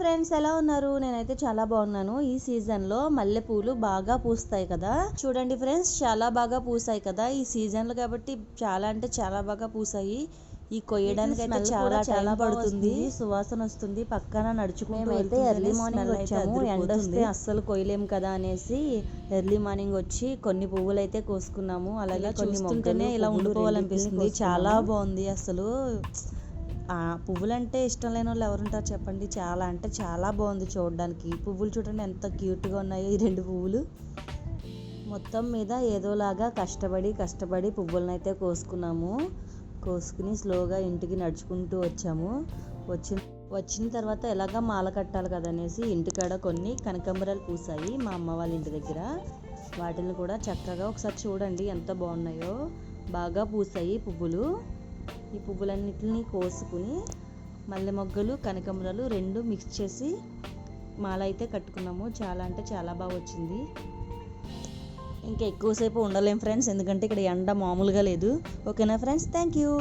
Friends ఎలా ఉన్నారు? నేనైతే చాలా బాగున్నాను. ఈ సీజన్లో మల్లెపూలు బాగా పూస్తాయి కదా. చూడండి ఫ్రెండ్స్ చాలా బాగా పూసాయి కదా ఈ సీజన్లో కాబట్టి చాలా అంటే చాలా బాగా పూసాయి. ఈ కొయ్యడానికి అయితే చాలా చాలా పడుతుంది. సువాసన వస్తుంది. పక్కన నడుచుకుంటూ ఎర్లీ మార్నింగ్ వచ్చాము. ఎండ వస్తే అస్సలు కొయ్యలేము కదా అనేసి ఎర్లీ మార్నింగ్ వచ్చి కొన్ని పువ్వులు అయితే కోసుకున్నాము. అలాగే కొన్ని మొక్కలు ఇలా ఉండిపోవాలనిపిస్తుంది. చాలా. బాగుంది అసలు. పువ్వులంటే ఇష్టం లేని వాళ్ళు ఎవరుంటారు చెప్పండి? చాలా అంటే చాలా బాగుంది చూడడానికి. పువ్వులు చూడండి ఎంత క్యూట్గా ఉన్నాయో ఈ రెండు పువ్వులు. మొత్తం మీద ఏదోలాగా కష్టపడి కష్టపడి పువ్వులనైతే కోసుకున్నాము. కోసుకుని స్లోగా ఇంటికి నడుచుకుంటూ వచ్చాము. వచ్చిన వచ్చిన తర్వాత ఎలాగ మాల కట్టాలి కదనేసి ఇంటికాడ కొన్ని కనకంబరాలు పూసాయి మా అమ్మ వాళ్ళ ఇంటి దగ్గర. వాటిని కూడా చక్కగా ఒకసారి చూడండి ఎంత బాగున్నాయో. బాగా పూసాయి పువ్వులు. ఈ పువ్వులన్నిటిని కోసుకుని మల్లె మొగ్గలు కనకంబరాలు రెండు మిక్స్ చేసి మాల అయితే కట్టుకున్నాము. చాలా అంటే చాలా బాగా వచ్చింది. ఇంకా ఎక్కువసేపు ఉండలేం ఫ్రెండ్స్ ఎందుకంటే ఇక్కడ ఎండ మామూలుగా లేదు. ఓకేనా ఫ్రెండ్స్ థ్యాంక్ యూ